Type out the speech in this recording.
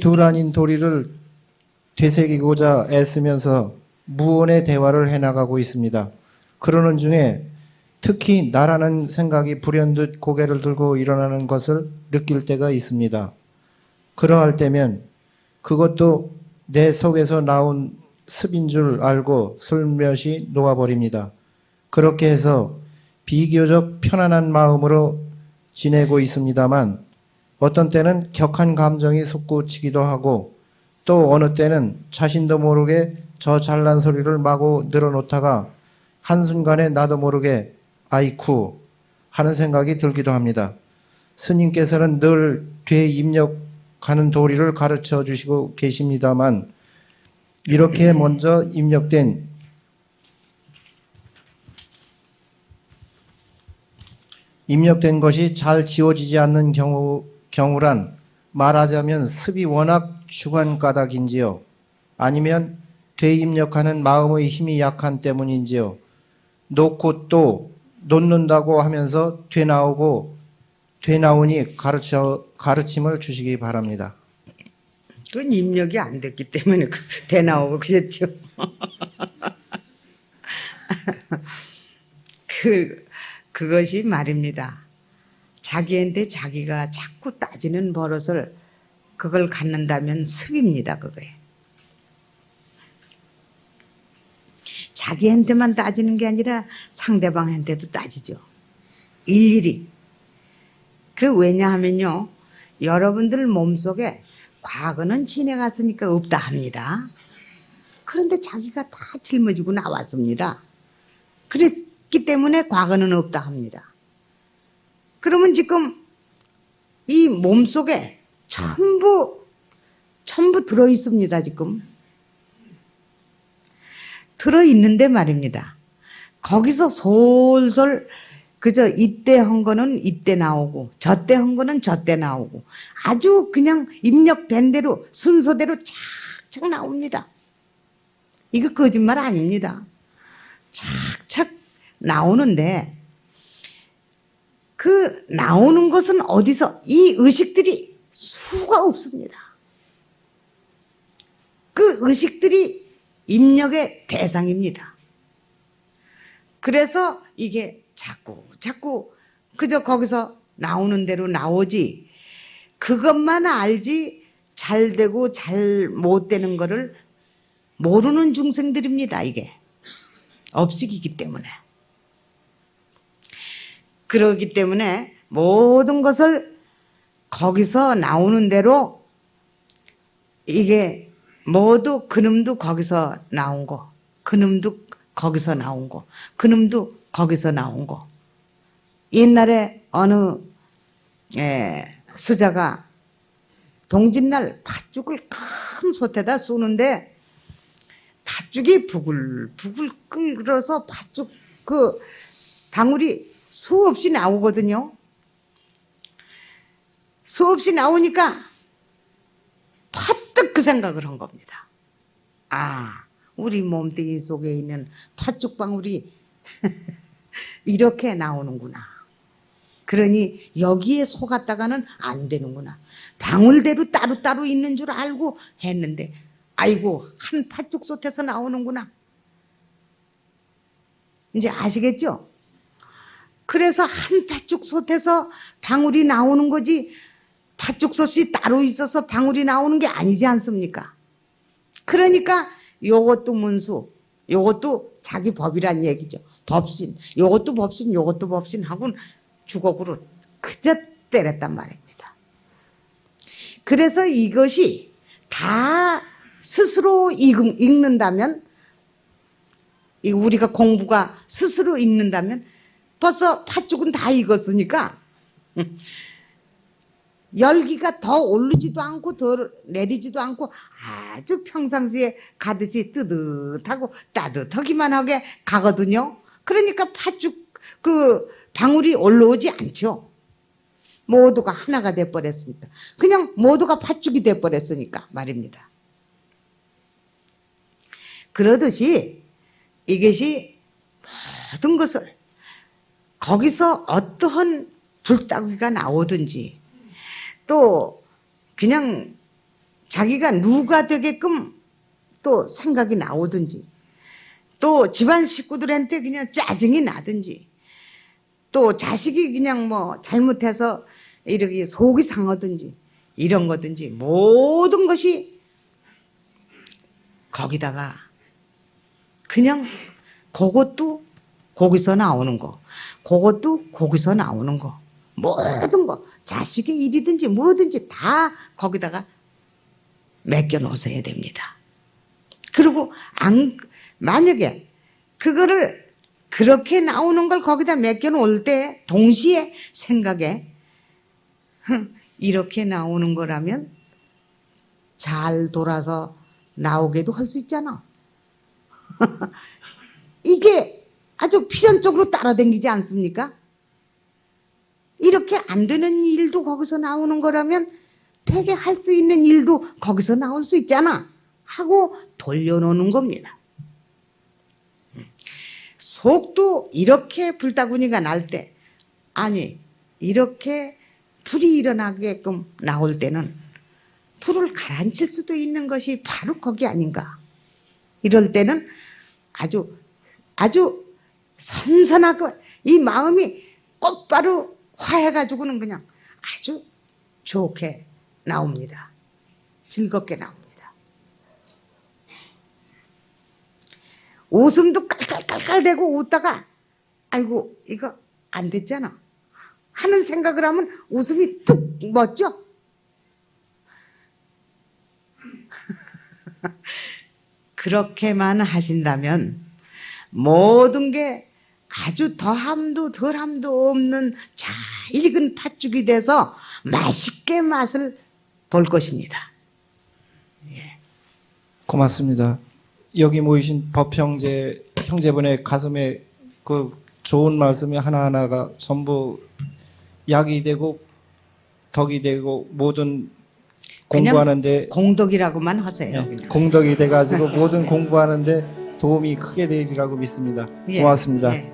둘 아닌 도리를 되새기고자 애쓰면서 무언의 대화를 해나가고 있습니다. 그러는 중에 특히 나라는 생각이 불현듯 고개를 들고 일어나는 것을 느낄 때가 있습니다. 그러할 때면 그것도 내 속에서 나온 습인 줄 알고 슬며시 놓아버립니다. 그렇게 해서 비교적 편안한 마음으로 지내고 있습니다만 어떤 때는 격한 감정이 솟구치기도 하고 또 어느 때는 자신도 모르게 저 잘난 소리를 마구 늘어놓다가 한순간에 나도 모르게 아이쿠 하는 생각이 들기도 합니다. 스님께서는 늘 되입력하는 도리를 가르쳐 주시고 계십니다만 이렇게 먼저 입력된 입력된 것이 잘 지워지지 않는 경우, 경우란 말하자면 습이 워낙 주관 까닭인지요. 아니면 되입력하는 마음의 힘이 약한 때문인지요. 놓고 또 놓는다고 하면서 되나오고 되나오니 가르쳐, 가르침을 주시기 바랍니다. 그건 입력이 안 됐기 때문에 그- 돼 나오고 그랬죠. 그 그것이 말입니다. 자기한테 자기가 자꾸 따지는 버릇을 그걸 갖는다면 습입니다. 그거에. 자기한테만 따지는 게 아니라 상대방한테도 따지죠. 일일이. 그 왜냐하면요. 여러분들 몸속에 과거는 지내갔으니까 없다 합니다. 그런데 자기가 다 짊어지고 나왔습니다. 그랬기 때문에 과거는 없다 합니다. 그러면 지금 이 몸속에 전부 전부 들어 있습니다, 지금. 들어 있는데 말입니다. 거기서 솔솔 그저 이때 한 거는 이때 나오고 저때 한 거는 저때 나오고 아주 그냥 입력된 대로 순서대로 착착 나옵니다. 이거 거짓말 아닙니다. 착착 나오는데 그 나오는 것은 어디서 이 의식들이 수가 없습니다. 그 의식들이 입력의 대상입니다. 그래서 이게 자꾸 자꾸 그저 거기서 나오는 대로 나오지 그것만 알지 잘 되고 잘 못 되는 거를 모르는 중생들입니다 이게 업식이기 때문에 그러기 때문에 모든 것을 거기서 나오는 대로 이게 모두 그놈도 거기서 나온 거 그놈도 거기서 나온 거 그놈도 거기서 나온 거. 옛날에 어느 예, 수자가 동짓날 팥죽을 큰 솥에다 쏘는데 팥죽이 부글부글 끓어서 팥죽 그 방울이 수없이 나오거든요. 수없이 나오니까 퍼뜩 그 생각을 한 겁니다. 아, 우리 몸뚱이 속에 있는 팥죽 방울이 이렇게 나오는구나. 그러니 여기에 속았다가는 안 되는구나. 방울대로 따로따로 있는 줄 알고 했는데, 아이고, 한 팥죽 솥에서 나오는구나. 이제 아시겠죠? 그래서 한 팥죽 솥에서 방울이 나오는 거지, 팥죽 솥이 따로 있어서 방울이 나오는 게 아니지 않습니까? 그러니까 요것도 문수, 요것도 자기 법이란 얘기죠. 법신, 요것도 법신, 요것도 법신 하고는 주걱으로 그저 때렸단 말입니다. 그래서 이것이 다 스스로 읽- 읽는다면, 이 우리가 공부가 스스로 읽는다면 벌써 팥죽은 다 익었으니까 열기가 더 오르지도 않고 더 내리지도 않고 아주 평상시에 가듯이 뜨뜻하고 따뜻하기만 하게 가거든요. 그러니까 팥죽 그 방울이 올라오지 않죠. 모두가 하나가 돼 버렸으니까. 그냥 모두가 팥죽이 돼 버렸으니까 말입니다. 그러듯이 이것이 모든 것을 거기서 어떠한 불따귀가 나오든지 또 그냥 자기가 누가 되게끔 또 생각이 나오든지 또 집안 식구들한테 그냥 짜증이 나든지 또 자식이 그냥 뭐 잘못해서 이렇게 속이 상하든지 이런 거든지 모든 것이 거기다가 그냥 그것도 거기서 나오는 거 그것도 거기서 나오는 거 모든 거 자식의 일이든지 뭐든지 다 거기다가 맡겨 놓으셔야 됩니다. 그리고 안 만약에 그거를 그렇게 나오는 걸 거기다 맡겨 놓을 때 동시에 생각에 흥, 이렇게 나오는 거라면 잘 돌아서 나오게도 할 수 있잖아. 이게 아주 필연적으로 따라다니지 않습니까? 이렇게 안 되는 일도 거기서 나오는 거라면 되게 할 수 있는 일도 거기서 나올 수 있잖아. 하고 돌려놓는 겁니다. 속도 이렇게 불다구니가 날 때, 아니, 이렇게 불이 일어나게끔 나올 때는 불을 가라앉힐 수도 있는 것이 바로 거기 아닌가. 이럴 때는 아주, 아주 선선하고 이 마음이 곧바로 화해가지고는 그냥 아주 좋게 나옵니다. 즐겁게 나옵니다. 웃음도 깔깔깔깔대고 웃다가 아이고 이거 안 됐잖아 하는 생각을 하면 웃음이 뚝 멋져. 그렇게만 하신다면 모든 게 아주 더함도 덜함도 없는 잘 익은 팥죽이 돼서 맛있게 맛을 볼 것입니다. 고맙습니다. 여기 모이신 법 형제 형제분의 가슴에 그 좋은 말씀이 하나하나가 전부 약이 되고 덕이 되고 모든 공부하는데 공덕이라고만 하세요. 예. 공덕이 돼가지고 모든 공부하는데 도움이 크게 되리라고 믿습니다. 예, 고맙습니다. 예.